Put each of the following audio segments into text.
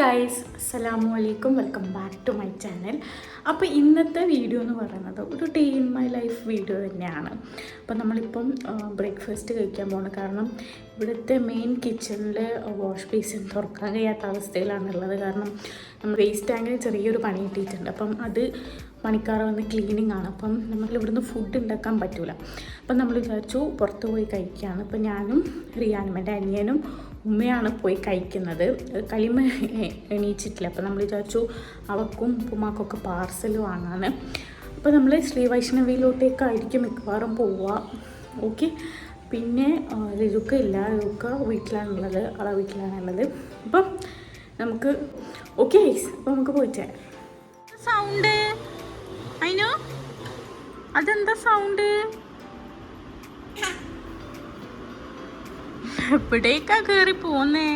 Guys അസ്സലാമു അലൈക്കും. Welcome back to my channel അപ്പോൾ ഇന്നത്തെ വീഡിയോ എന്ന് പറയുന്നത് ഒരു day in my life video തന്നെയാണ്. അപ്പോൾ നമ്മളിപ്പം ബ്രേക്ക്ഫാസ്റ്റ് കഴിക്കാൻ പോകണം കാരണം ഇവിടുത്തെ മെയിൻ കിച്ചണിൽ വാഷ് ബേസിൻ തുറക്കാൻ കഴിയാത്ത അവസ്ഥയിലാണുള്ളത്. കാരണം നമ്മൾ വേസ്റ്റ് ടാങ്കിന് ചെറിയൊരു പണി കിട്ടിയിട്ടുണ്ട്. അപ്പം അത് പണിക്കാർ വന്ന് ക്ലീനിങ് ആണ്. അപ്പം നമുക്ക് ഇവിടുന്ന് ഫുഡ് ഉണ്ടാക്കാൻ പറ്റില്ല അപ്പം നമ്മൾ വിചാരിച്ചു പുറത്ത് പോയി കഴിക്കുകയാണ് അപ്പം ഞാനും റിയാനും എന്റെ അനിയനും ഉമ്മയാണ് പോയി കഴിക്കുന്നത്. കളിമ എണീച്ചിട്ടില്ല. അപ്പോൾ നമ്മൾ വിചാരിച്ചു അവക്കും ഉപ്പുമാക്കൊക്കെ പാർസൽ വാങ്ങാൻ അപ്പോൾ നമ്മൾ ശ്രീ വൈഷ്ണവിയിലോട്ടേക്കായിരിക്കും മിക്കവാറും പോവുക. ഓക്കെ? പിന്നെ രുക്ക ഇല്ല. രുക്ക വീട്ടിലാണുള്ളത്. അവളെ വീട്ടിലാണുള്ളത്. അപ്പം നമുക്ക് ഓക്കെ അപ്പം നമുക്ക് പോയിട്ട് സൗണ്ട് അതിനോ അതെന്താ സൗണ്ട് എവിടേക്കാ കേറി പോന്നേ?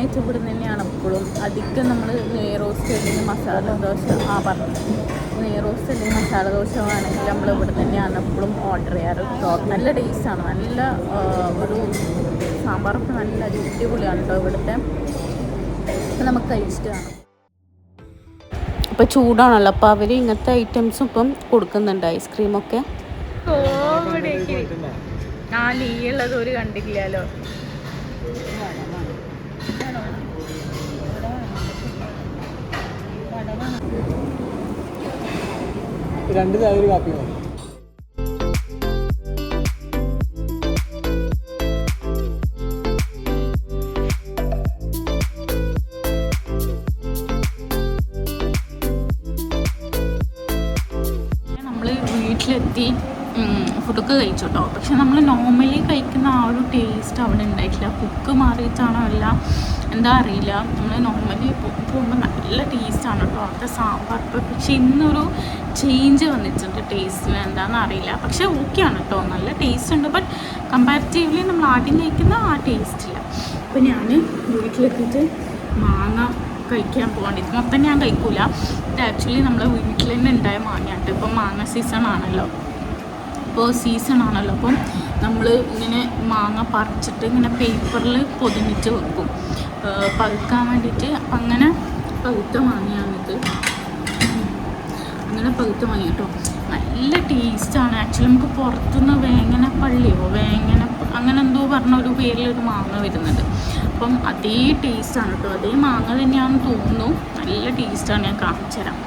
മെയിനായിട്ട് ഇവിടെ തന്നെയാണ് എപ്പോഴും അധികം നമ്മൾ നെയ് റോസ്റ്റ് അല്ലെങ്കിൽ മസാല ദോശ ആ പറഞ്ഞു നെയ് റോസ്റ്റ് അല്ലെങ്കിൽ മസാല ദോശ ആണെങ്കിൽ നമ്മൾ ഇവിടെ തന്നെയാണ് എപ്പോഴും ഓർഡർ ചെയ്യാറ്. നല്ല ടേസ്റ്റാണ് നല്ല ഒരു സാമ്പാറൊക്കെ നല്ല അടിപൊളിയാണ് കേട്ടോ ഇവിടുത്തെ. നമുക്ക് കഴിച്ചിട്ട് കാണാം. ഇപ്പം ചൂടാണല്ലോ. അപ്പോൾ അവർ ഇങ്ങനത്തെ ഐറ്റംസും ഇപ്പം കൊടുക്കുന്നുണ്ട്. ഐസ്ക്രീമൊക്കെ ഞാൻ ഈ ഉള്ളത് ഒരു കണ്ടില്ലല്ലോ രണ്ട് ചായ ഒരു കാപ്പി മതി വീട്ടിലെത്തി ഫുഡൊക്കെ കഴിച്ചു കേട്ടോ. പക്ഷെ നമ്മൾ ഒരു ടേസ്റ്റ് അവിടെ ഉണ്ടായിട്ടില്ല. കുക്ക് മാറിയിട്ടാണോ അല്ല എന്താ അറിയില്ല. നമ്മൾ നോർമലി പോകുമ്പോൾ നല്ല ടേസ്റ്റാണ് കേട്ടോ അവിടുത്തെ സാമ്പാർ. പക്ഷെ ഇന്നൊരു ചേഞ്ച് വന്നിട്ടുണ്ട് ടേസ്റ്റിന് എന്താണെന്ന് അറിയില്ല. പക്ഷെ ഓക്കെയാണ് കേട്ടോ. നല്ല ടേസ്റ്റ് ഉണ്ട്. ബട്ട് കമ്പാരിറ്റീവ്ലി നമ്മൾ ആദ്യം കഴിക്കുന്ന ആ ടേസ്റ്റില്ല അപ്പോൾ ഞാൻ വീട്ടിലെത്തിയിട്ട് മാങ്ങ കഴിക്കാൻ പോകണം ഇത് മൊത്തം ഞാൻ കഴിക്കൂല. ഇത് ആക്ച്വലി നമ്മളെ വീട്ടിൽ തന്നെ ഉണ്ടായ മാങ്ങയാട്ട് ഇപ്പം മാങ്ങ സീസൺ ആണല്ലോ. ഇപ്പോൾ സീസൺ ആണല്ലോ അപ്പം നമ്മൾ ഇങ്ങനെ മാങ്ങ പറിച്ചിട്ട് ഇങ്ങനെ പേപ്പറിൽ പൊതിഞ്ഞിട്ട് വെക്കും. പകുക്കാൻ വേണ്ടിയിട്ട് അപ്പം അങ്ങനെ പഴുത്ത മാങ്ങയാണിത്. അങ്ങനെ പഴുത്ത മാങ്ങ കേട്ടോ. നല്ല ടേസ്റ്റാണ് ആക്ച്വലി നമുക്ക് പുറത്തുനിന്ന് വേങ്ങന പള്ളിയോ വേങ്ങന അങ്ങനെ എന്തോ പറഞ്ഞ ഒരു പേരിലൊരു മാങ്ങ വരുന്നുണ്ട്. അപ്പം അതേ ടേസ്റ്റാണ് കേട്ടോ. അതേ മാങ്ങ തന്നെയാണെന്ന് തോന്നുന്നു. നല്ല ടേസ്റ്റാണ് ഞാൻ കാണിച്ചു തരാം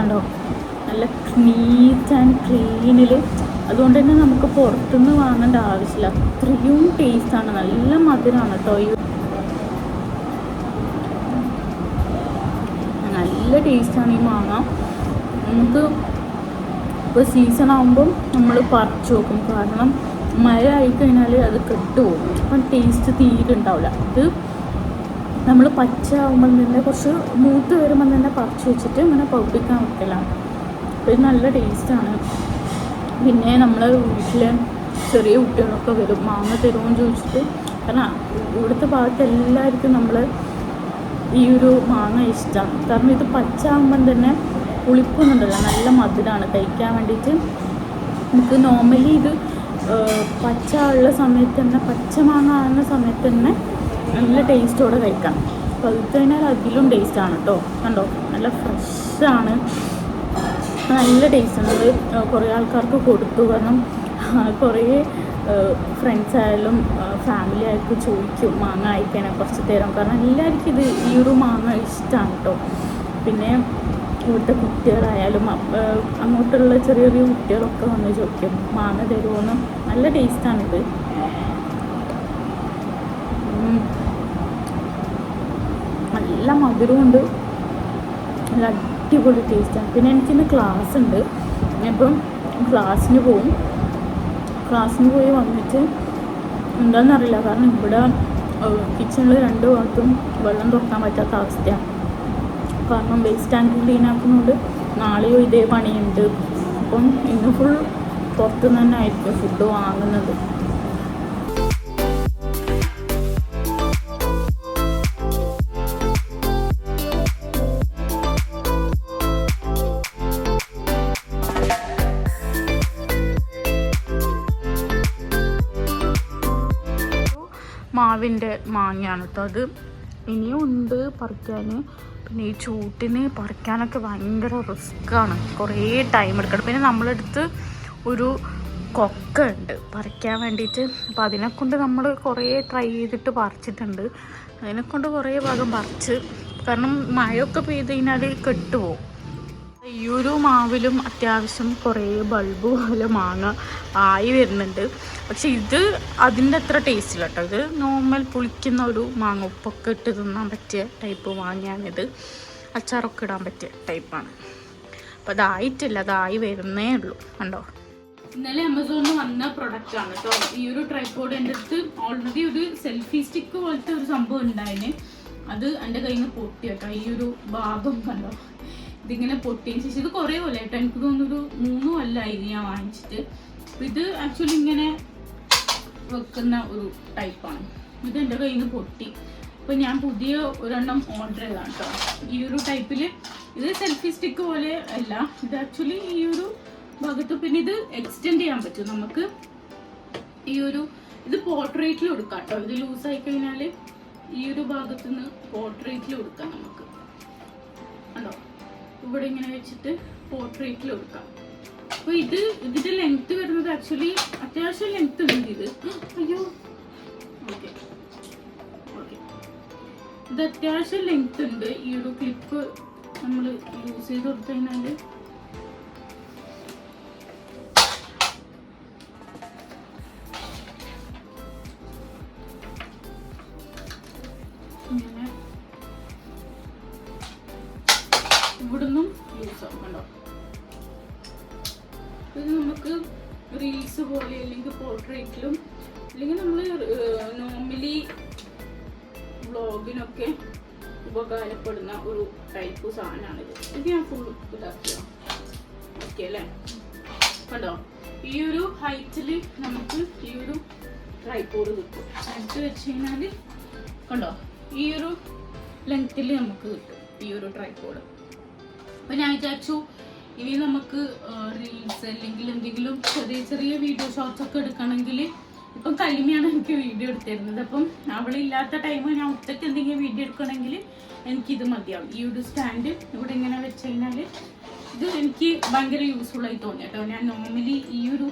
കണ്ടോ? നല്ല നീറ്റ് ആൻഡ് ക്ലീനിൽ അതുകൊണ്ട് തന്നെ നമുക്ക് പുറത്തുനിന്ന് വാങ്ങേണ്ട ആവശ്യമില്ല. അത്രയും ടേസ്റ്റാണ് നല്ല മധുരമാണ് കേട്ടോ ഈ. നല്ല ടേസ്റ്റാണ് ഈ മാങ്ങ. നമുക്ക് ഇപ്പോൾ സീസൺ ആകുമ്പം നമ്മൾ പറിച്ചു നോക്കും കാരണം മഴ ആയിക്കഴിഞ്ഞാൽ അത് കെട്ടുപോകും. അപ്പം ടേസ്റ്റ് തീരെ ഉണ്ടാവില്ല. ഇത് നമ്മൾ പച്ച ആകുമ്പോൾ തന്നെ കുറച്ച് മൂത്ത് വരുമ്പോൾ തന്നെ പറിച്ച് വെച്ചിട്ട് ഇങ്ങനെ പഴുപ്പിക്കാൻ വെക്കലാണ് അപ്പോൾ ഇത് നല്ല ടേസ്റ്റാണ്. പിന്നെ നമ്മൾ വീട്ടിൽ ചെറിയ കുട്ടികളൊക്കെ വരും. മാങ്ങ തരുമോ ചോദിച്ചിട്ട് കാരണം ഇവിടുത്തെ ഭാഗത്ത് എല്ലാവർക്കും നമ്മൾ ഈ ഒരു മാങ്ങ ഇഷ്ടമാണ് കാരണം ഇത് പച്ച ആകുമ്പം തന്നെ പുളിപ്പൊന്നുണ്ടല്ലോ. നല്ല മധുരമാണ് കഴിക്കാൻ വേണ്ടിയിട്ട് നമുക്ക് നോർമലി ഇത് പച്ച ഉള്ള സമയത്ത് തന്നെ പച്ച മാങ്ങ ആകുന്ന സമയത്ത് തന്നെ നല്ല ടേസ്റ്റോടെ കഴിക്കാം. പഴുത്ത് കഴിഞ്ഞാൽ അതിലും ടേസ്റ്റാണ് കേട്ടോ കണ്ടോ? നല്ല ഫ്രഷാണ്. നല്ല ടേസ്റ്റാണ്. അത് കുറേ ആൾക്കാർക്ക് കൊടുത്തു. കാരണം കുറേ ഫ്രണ്ട്സ് ആയാലും ഫാമിലി ആയാലും ചോദിക്കും മാങ്ങ അയക്കാനെ കുറച്ച് തരാം? കാരണം എല്ലാവർക്കും ഇത് ഈ ഒരു മാങ്ങ ഇഷ്ടമാണ് കേട്ടോ പിന്നെ ഇവിടുത്തെ കുട്ടികളായാലും അങ്ങോട്ടുള്ള ചെറിയ ചെറിയ കുട്ടികളൊക്കെ വന്ന് ചോദിക്കും മാങ്ങ തരുമോന്ന് നല്ല ടേസ്റ്റാണിത്. നല്ല മധുരമുണ്ട്. നല്ല അടിപൊളി ടേസ്റ്റാണ് പിന്നെ എനിക്കിന്ന് ക്ലാസ് ഉണ്ട്. ഞാനിപ്പം ക്ലാസ്സിന് പോവും. ക്ലാസ്സിന് പോയി വന്നിട്ട് എന്താണെന്നറിയില്ല കാരണം ഇവിടെ കിച്ചണിൽ രണ്ട് ഭാഗത്തും വെള്ളം തുറക്കാൻ പറ്റാത്ത അവസ്ഥയാണ്. കാരണം വേസ്റ്റ് ടാങ്ക് ക്ലീൻ ആക്കുന്നതുകൊണ്ട് നാളെയും ഇതേ പണിയുണ്ട്. അപ്പം ഇന്ന് ഫുൾ പുറത്തുനിന്ന് തന്നെ ആയിരിക്കും ഫുഡ് വാങ്ങുന്നത്. മാവിന്റെ മാങ്ങയാണ് കേട്ടോ അത്. ഇനിയും ഉണ്ട് പറിക്കാൻ പിന്നെ ഈ ചൂട്ടിന് പറിക്കാനൊക്കെ ഭയങ്കര റിസ്ക്കാണ്. കുറേ ടൈം എടുക്കണം. പിന്നെ നമ്മളെടുത്ത് ഒരു കൊക്ക ഉണ്ട് പറിക്കാൻ വേണ്ടിയിട്ട്. അപ്പോൾ അതിനെക്കൊണ്ട് നമ്മൾ കുറേ ട്രൈ ചെയ്തിട്ട് പറിച്ചിട്ടുണ്ട്. അതിനെക്കൊണ്ട് കുറേ ഭാഗം പറിച്ച്. കാരണം മഴയൊക്കെ പെയ്ത് കഴിഞ്ഞാൽ കെട്ടുപോകും. ഈ ഒരു മാവിലും അത്യാവശ്യം കുറേ ബൾബ് പോലെ മാങ്ങ ആയി വരുന്നുണ്ട്. പക്ഷെ ഇത് അതിന്റെ അത്ര ടേസ്റ്റ് ഇല്ല കേട്ടോ. ഇത് നോർമൽ പുളിക്കുന്ന ഒരു മാങ്ങ ഉപ്പൊക്കെ ഇട്ട് തിന്നാൻ പറ്റിയ ടൈപ്പ് മാങ്ങയാണിത്. അച്ചാറൊക്കെ ഇടാൻ പറ്റിയ ടൈപ്പാണ് അപ്പോൾ അതായിട്ടില്ല അതായി വരുന്നേ ഉള്ളൂ. കണ്ടോ? ഇന്നലെ ആമസോണിൽ വന്ന പ്രൊഡക്റ്റ് ആണ് കേട്ടോ. ഈ ഒരു ട്രൈപ്പോഡ് എന്റെ അടുത്ത് ഓൾറെഡി ഒരു സെൽഫി സ്റ്റിക്ക് പോലത്തെ ഒരു സംഭവം ഉണ്ടായിന്. അത് എന്റെ കയ്യിൽ നിന്ന് പൊട്ടി കേട്ടോ. ഈ ഒരു ഭാഗം കണ്ടോ? ഇതിങ്ങനെ പൊട്ടിയതിന് ശേഷം ഇത് കുറേ പോലെ കേട്ടോ എനിക്ക് തോന്നുന്നു ഒരു മൂന്ന് കൊല്ലമായി ഞാൻ വാങ്ങിച്ചിട്ട്. ഇത് ആക്ച്വലി ഇങ്ങനെ വെക്കുന്ന ഒരു ടൈപ്പാണ് ഇത് എന്റെ കയ്യിൽ നിന്ന് പൊട്ടി. അപ്പോൾ ഞാൻ പുതിയ ഒരെണ്ണം ഓർഡർ ചെയ്താണ് കേട്ടോ ഈ ഒരു ടൈപ്പിൽ ഇത് സെൽഫി സ്റ്റിക്ക് പോലെ അല്ല. ഇത് ആക്ച്വലി ഈ ഒരു ഭാഗത്ത് പിന്നെ ഇത് എക്സ്റ്റെൻഡ് ചെയ്യാൻ പറ്റും. നമുക്ക് ഈ ഒരു ഇത് പോർട്രേറ്റിൽ കൊടുക്കാം കേട്ടോ ഇത് ലൂസ് ആയി കഴിഞ്ഞാൽ ഈ ഒരു ഭാഗത്ത് നിന്ന് പോർട്രേറ്റിൽ കൊടുക്കാം നമുക്ക്. കണ്ടോ? ഇവിടെ ഇങ്ങനെ വെച്ചിട്ട് പോർട്രേറ്റിൽ കൊടുക്കാം അപ്പോൾ ഇത് ഇതിന്റെ ലെങ്ത് വരുന്നത് ആക്ച്വലി അത്യാവശ്യം ലെങ്ത് ഉണ്ട് ഇത്. അയ്യോ. ഓക്കെ ഓക്കെ ഇത് അത്യാവശ്യം ലെങ്ത് ഉണ്ട്. ഈ ഒരു ക്ലിപ്പ് നമ്മൾ യൂസ് ചെയ്ത് കൊടുത്തു കഴിഞ്ഞാൽ റീൽസ് പോലെ അല്ലെങ്കിൽ പോർട്രേറ്റിലും അല്ലെങ്കിൽ നമ്മൾ നോർമലി വ്ളോഗിനൊക്കെ ഉപകാരപ്പെടുന്ന ഒരു ടൈപ്പ് സാധനമാണിത് ഇത്. ഞാൻ ഫുൾ ഇതാക്കുക ഓക്കെ അല്ലേ? കണ്ടോ? ഈ ഒരു ഹൈറ്റിൽ നമുക്ക് ഈ ഒരു ട്രൈപ്പോഡ് കിട്ടും. എടുത്ത് വെച്ച് കഴിഞ്ഞാൽ കണ്ടോ? ഈ ഒരു ലെങ്ത്തിൽ നമുക്ക് കിട്ടും ഈ ഒരു ട്രൈപ്പോഡ് അപ്പൊ ഞാൻ വിചാരിച്ചു ഇനി നമുക്ക് റീൽസ് അല്ലെങ്കിൽ എന്തെങ്കിലും ചെറിയ ചെറിയ വീഡിയോ ഷോർട്സ് ഒക്കെ എടുക്കണമെങ്കിൽ ഇപ്പം കലിമയാണ് എനിക്ക് വീഡിയോ എടുത്തിരുന്നത്. അപ്പം അവളില്ലാത്ത ടൈം ഞാൻ ഒറ്റയ്ക്ക് എന്തെങ്കിലും വീഡിയോ എടുക്കണമെങ്കിൽ എനിക്കിത് മതിയാവും. ഈ ഒരു സ്റ്റാൻഡ് ഇവിടെ ഇങ്ങനെ വെച്ച് കഴിഞ്ഞാൽ ഇത് എനിക്ക് ഭയങ്കര യൂസ്ഫുൾ ആയി തോന്നി കേട്ടോ. ഞാൻ നോർമലി ഈ ഒരു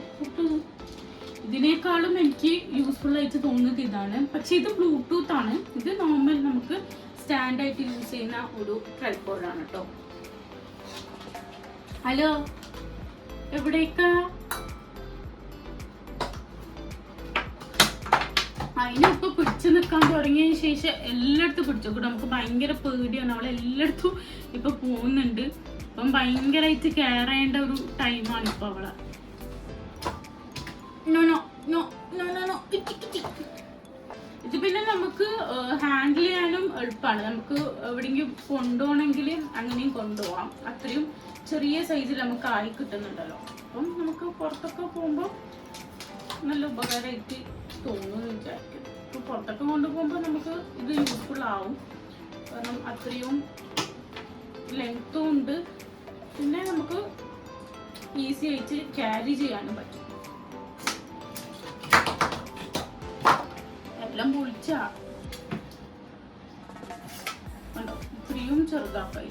ഇതിനേക്കാളും എനിക്ക് യൂസ്ഫുൾ ആയിട്ട് തോന്നുന്നത് ഇതാണ്. പക്ഷെ ഇത് ബ്ലൂടൂത്ത് ആണ്. ഇത് നോർമൽ നമുക്ക് സ്റ്റാൻഡായിട്ട് യൂസ് ചെയ്യുന്ന ഒരു ട്രൈപ്പോഡാണ് കേട്ടോ. ഹലോ എവിടേക്കാ? അതിനൊക്കെ പിടിച്ചു നിൽക്കാൻ തുടങ്ങിയതിന് ശേഷം എല്ലായിടത്തും പിടിച്ചു. കൂടെ നമുക്ക് ഭയങ്കര പേടിയാണ്. അവൾ എല്ലായിടത്തും ഇപ്പൊ പോകുന്നുണ്ട്. അപ്പം ഭയങ്കരമായിട്ട് കെയർ ചെയ്യേണ്ട ഒരു ടൈമാണ് ഇപ്പൊ അവളെ നോ നോ പിന്നെ നമുക്ക് ഹാൻഡിൽ ചെയ്യാനും എളുപ്പമാണ് നമുക്ക് എവിടെയെങ്കിലും കൊണ്ടുപോകണമെങ്കിൽ അങ്ങനെയും കൊണ്ടുപോകാം അത്രയും ചെറിയ സൈസിൽ നമുക്ക് ആയി കിട്ടുന്നുണ്ടല്ലോ. അപ്പം നമുക്ക് പുറത്തൊക്കെ പോകുമ്പോൾ നല്ല ഉപകാരമായിട്ട് തോന്നുന്നു വിചാരിക്കും അപ്പം പുറത്തൊക്കെ കൊണ്ടുപോകുമ്പോൾ നമുക്ക് ഇത് യൂസ്ഫുൾ ആവും. കാരണം അത്രയും ലെങ്ത്തും ഉണ്ട്. പിന്നെ നമുക്ക് ഈസി ആയിട്ട് ക്യാരി ചെയ്യാനും പറ്റും. എല്ലാം പൊളിച്ച. ഇത്രയും ചെറുതാക്കായി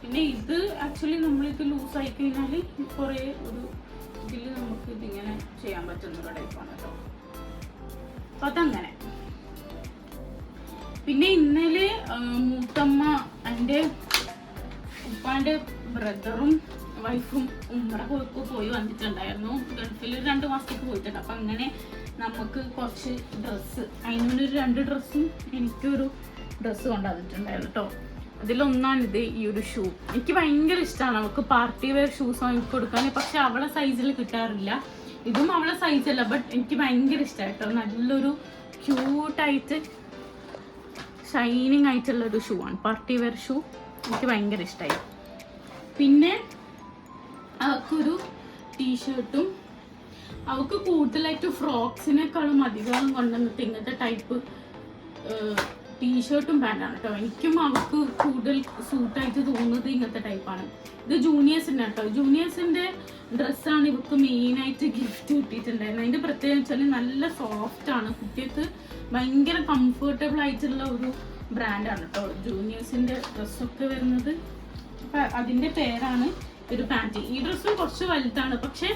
പിന്നെ ഇത് ആക്ച്വലി നമ്മളിത് ലൂസായി കഴിഞ്ഞാൽ കുറേ ഒരു ഇതിൽ നമുക്ക് ഇതിങ്ങനെ ചെയ്യാൻ പറ്റുന്ന ഒരു ടൈപ്പാണ് കേട്ടോ അപ്പൊ അതങ്ങനെ. പിന്നെ ഇന്നലെ മൂത്തമ്മ എന്റെ ഉപ്പാന്റെ ബ്രദറും വൈഫും ഉമ്മറ പോയി പോയി വന്നിട്ടുണ്ടായിരുന്നു. ഗൾഫിൽ രണ്ട് മാസത്തേക്ക് പോയിട്ടുണ്ട്. അപ്പം അങ്ങനെ നമുക്ക് കുറച്ച് ഡ്രസ്സ് അതിനൊരു രണ്ട് ഡ്രസ്സും എനിക്കൊരു ഡ്രസ്സ് കൊണ്ടുവന്നിട്ടുണ്ടായിരുന്നു കേട്ടോ. അതിലൊന്നാണിത് ഈ ഒരു ഷൂ എനിക്ക് ഭയങ്കര ഇഷ്ടമാണ് നമുക്ക് പാർട്ടി വെയർ ഷൂസ് വാങ്ങി കൊടുക്കാൻ. പക്ഷെ അവളെ സൈസിൽ കിട്ടാറില്ല. ഇതും അവളെ സൈസല്ല ബട്ട് എനിക്ക് ഭയങ്കര ഇഷ്ടമായിട്ടോ നല്ലൊരു ക്യൂട്ടായിട്ട് ഷൈനിങ് ആയിട്ടുള്ള ഒരു ഷൂ ആണ്. പാർട്ടി വെയർ ഷൂ എനിക്ക് ഭയങ്കര ഇഷ്ടമായി പിന്നെ അവർക്കൊരു ടീഷർട്ടും അവൾക്ക് കൂടുതലായിട്ട് ഫ്രോക്സിനേക്കാളും അധികം കൊണ്ടുവന്നിട്ട് ഇങ്ങനത്തെ ടൈപ്പ് ടീഷർട്ടും പാന്റാണ് കേട്ടോ എനിക്കും അവൾക്ക് കൂടുതൽ സൂട്ടായിട്ട് തോന്നുന്നത് ഇങ്ങനത്തെ ടൈപ്പാണ് ഇത് ജൂനിയേഴ്സിന്റെ കേട്ടോ ജൂനിയേഴ്സിന്റെ ഡ്രസ്സാണ് ഇവർക്ക് മെയിനായിട്ട് ഗിഫ്റ്റ് കിട്ടിയിട്ടുണ്ടായിരുന്നത്. അതിന്റെ പ്രത്യേകത വെച്ചാൽ നല്ല സോഫ്റ്റ് ആണ്. കുട്ടികൾക്ക് ഭയങ്കര കംഫർട്ടബിൾ ആയിട്ടുള്ള ഒരു ബ്രാൻഡാണ് കേട്ടോ ജൂനിയേഴ്സിന്റെ ഡ്രസ്സൊക്കെ വരുന്നത്. അപ്പം അതിന്റെ പേരാണ് ഒരു പാന്റി ഈ ഡ്രസ്സും കുറച്ച് വലുതാണ്. പക്ഷെ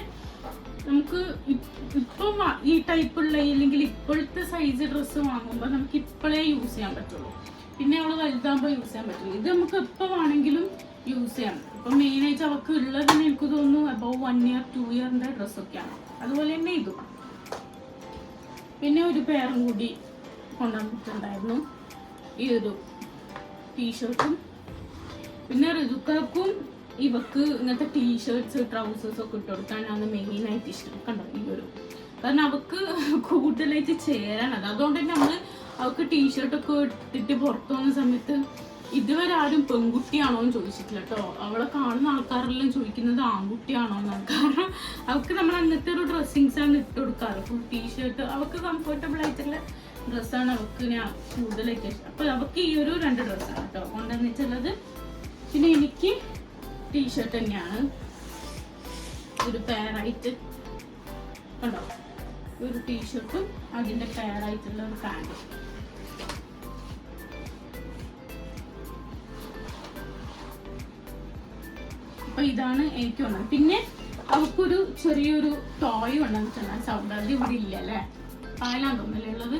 നമുക്ക് ഇപ്പം ഈ ടൈപ്പുള്ള അല്ലെങ്കിൽ ഇപ്പോഴത്തെ സൈസ് ഡ്രസ്സ് വാങ്ങുമ്പോൾ നമുക്ക് ഇപ്പോഴേ യൂസ് ചെയ്യാൻ പറ്റുള്ളൂ. പിന്നെ അവൾ വലുതാകുമ്പോൾ യൂസ് ചെയ്യാൻ പറ്റില്ല. ഇത് നമുക്ക് എപ്പോൾ വേണമെങ്കിലും യൂസ് ചെയ്യാം. ഇപ്പം മെയിനായിട്ട് അവൾക്ക് ഉള്ളത് എനിക്ക് തോന്നുന്നു അബവ് വൺ ഇയർ ടു ഇയറിന്റെ ഡ്രസ്സൊക്കെയാണ് അതുപോലെ തന്നെ ഇതും. പിന്നെ ഒരു പേരും കൂടി കൊണ്ടുവന്നിട്ടുണ്ടായിരുന്നു. ഈ ഒരു ടീഷർട്ടും പിന്നെ ഋതുക്കൾക്കും ഇവക്ക് ഇങ്ങനത്തെ ടീഷർട്സ് ട്രൗസേഴ്സ് ഒക്കെ ഇട്ട് കൊടുക്കാനാണ് മെയിനായിട്ട് ഇഷ്ടം. കണ്ടോ? ഈ ഒരു കാരണം അവക്ക് കൂടുതലായിട്ട് ചേരാനത് അതുകൊണ്ട് തന്നെ നമ്മൾ അവക്ക് ടീഷർട്ടൊക്കെ ഇട്ടിട്ട് പുറത്തു പോകുന്ന സമയത്ത് ഇതുവരെ ആരും പെൺകുട്ടിയാണോ എന്ന് ചോദിച്ചിട്ടില്ല കേട്ടോ. അവളെ കാണുന്ന ആൾക്കാരെല്ലാം ചോദിക്കുന്നത് ആൺകുട്ടിയാണോ എന്നാണ്. കാരണം അവൾക്ക് നമ്മൾ അങ്ങനത്തെ ഒരു ഡ്രസ്സിങ്സ് ആണ് ഇട്ട് കൊടുക്കാറ്. ടീഷർട്ട് അവൾക്ക് കംഫർട്ടബിൾ ആയിട്ടുള്ള ഡ്രസ്സാണ് അവൾക്ക് ഞാൻ കൂടുതലായിട്ട് ഇഷ്ടം. അപ്പോൾ അവൾക്ക് ഈ ഒരു രണ്ട് ഡ്രസ്സാണ് കേട്ടോ. കൊണ്ടുവന്നിട്ടുള്ളത്. പിന്നെ എനിക്ക് ടീഷർട്ട് തന്നെയാണ്. ഒരു പെയറായിട്ട് കണ്ടോ? ഒരു ടീഷർട്ടും അതിന്റെ പെയറായിട്ടുള്ള ഒരു പാന്റും അപ്പൊ ഇതാണ് എനിക്ക് വന്നത്. പിന്നെ അവൾക്കൊരു ചെറിയൊരു ടോയ് ഉണ്ടെന്ന് അത് ഇവിടെ ഇല്ല അല്ലേ? പാലാണ് തോന്നലുള്ളത്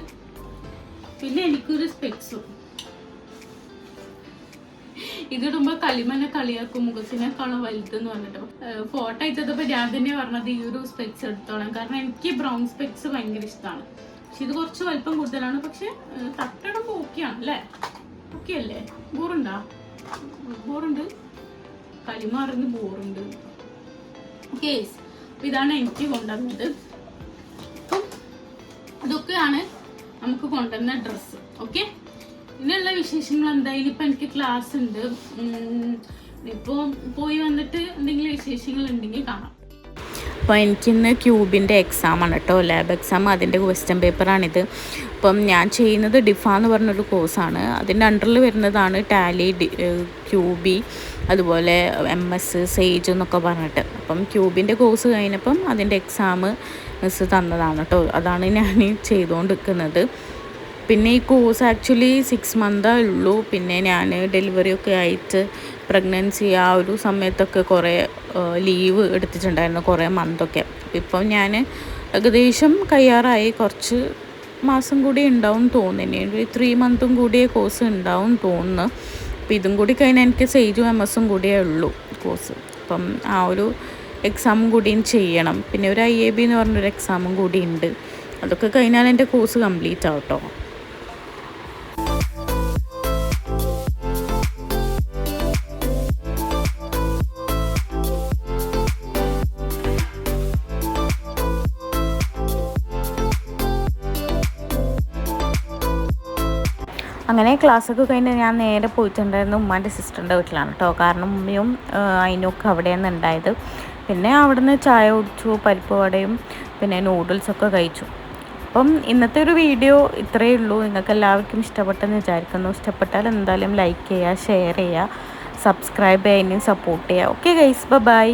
പിന്നെ എനിക്കൊരു സ്പെക്സും ഇതിടുമ്പോ കളിമനെ കളിയാക്കും മുഖത്തിനേക്കാളും വലുതെന്ന് പറഞ്ഞിട്ട്. ഫോട്ടോ അയച്ചതപ്പോ ഞാൻ തന്നെ പറഞ്ഞത് ഈ ഒരു സ്പെക്സ് എടുത്തോളാം കാരണം എനിക്ക് ബ്രൗൺ സ്പെക്സ് ഭയങ്കര ഇഷ്ടമാണ് പക്ഷെ ഇത് കുറച്ച് വലിപ്പം കൂടുതലാണ്. പക്ഷെ തട്ടിടുമ്പോ ഓക്കെയാണ് അല്ലേ? ഓക്കെ അല്ലേ? ബോറുണ്ടാ? ബോറുണ്ട്. കളിമ ബോറുണ്ട്. കേസ് ഇതാണ് എനിക്ക് കൊണ്ടുവന്നത്. ഇതൊക്കെയാണ് നമുക്ക് കൊണ്ടുവന്ന ഡ്രസ്സ് ഓക്കെ ഇതിനുള്ള വിശേഷങ്ങൾ എന്തായാലും ഇപ്പം എനിക്ക് ക്ലാസ് ഉണ്ട്. ഇപ്പോൾ പോയി വന്നിട്ട് എന്തെങ്കിലും വിശേഷങ്ങൾ ഉണ്ടെങ്കിൽ കാണാം. അപ്പോൾ എനിക്കിന്ന് ക്യൂബിന്റെ എക്സാമാണ് കേട്ടോ. ലാബ് എക്സാം അതിന്റെ ക്വസ്റ്റ്യൻ പേപ്പറാണിത് അപ്പം ഞാൻ ചെയ്യുന്നത് ഡിഫ എന്ന് പറഞ്ഞൊരു കോഴ്സാണ് അതിന്റെ അണ്ടറിൽ വരുന്നതാണ് ടാലി ക്യൂബി അതുപോലെ എം എസ് സേജ് എന്നൊക്കെ പറഞ്ഞിട്ട്. അപ്പം ക്യൂബിന്റെ കോഴ്സ് കഴിഞ്ഞപ്പം അതിന്റെ എക്സാം മിസ് തന്നതാണ് കേട്ടോ. അതാണ് ഞാൻ ചെയ്തുകൊണ്ടിരിക്കുന്നത്. പിന്നെ ഈ കോഴ്സ് ആക്ച്വലി സിക്സ് മന്താ ഉള്ളൂ. പിന്നെ ഞാൻ ഡെലിവറി ഒക്കെ ആയിട്ട് പ്രഗ്നൻസി ആ ഒരു സമയത്തൊക്കെ കുറേ ലീവ് എടുത്തിട്ടുണ്ടായിരുന്നു കുറേ മന്തൊക്കെ ഇപ്പം ഞാൻ ഏകദേശം കയ്യാറായി. കുറച്ച് മാസം കൂടി ഉണ്ടാവും തോന്നുന്നു. ഒരു ത്രീ മന്തും കൂടിയേ കോഴ്സ് ഉണ്ടാവും തോന്നുന്നു. അപ്പം ഇതും കൂടി കഴിഞ്ഞാൽ എനിക്ക് സേജും എം എസും കൂടിയേ ഉള്ളൂ കോഴ്സ് അപ്പം ആ ഒരു എക്സാമും കൂടിയും ചെയ്യണം. പിന്നെ ഒരു ഐ എ ബി എന്ന് പറഞ്ഞൊരു എക്സാമും കൂടി ഉണ്ട്. അതൊക്കെ കഴിഞ്ഞാൽ എന്റെ കോഴ്സ് കംപ്ലീറ്റ് ആവും ക്ലാസ്സൊക്കെ കഴിഞ്ഞ് ഞാൻ നേരെ പോയിട്ടുണ്ടായിരുന്നു ഉമ്മാന്റെ സിസ്റ്ററിന്റെ വീട്ടിലാണ് കേട്ടോ. കാരണം ഉമ്മയും അതിനൊക്കെ അവിടെയാണ് ഉണ്ടായത്. പിന്നെ അവിടുന്ന് ചായ കുടിച്ചു പരിപ്പ് വടയും പിന്നെ നൂഡിൽസൊക്കെ കഴിച്ചു. അപ്പം ഇന്നത്തെ ഒരു വീഡിയോ ഇത്രയേ ഉള്ളൂ. നിങ്ങൾക്ക് എല്ലാവർക്കും ഇഷ്ടപ്പെട്ടെന്ന് വിചാരിക്കുന്നു. ഇഷ്ടപ്പെട്ടാൽ എന്തായാലും ലൈക്ക് ചെയ്യുക ഷെയർ ചെയ്യുക സബ്സ്ക്രൈബ് ചെയ്യുകയും സപ്പോർട്ട് ചെയ്യുക. Okay guys bye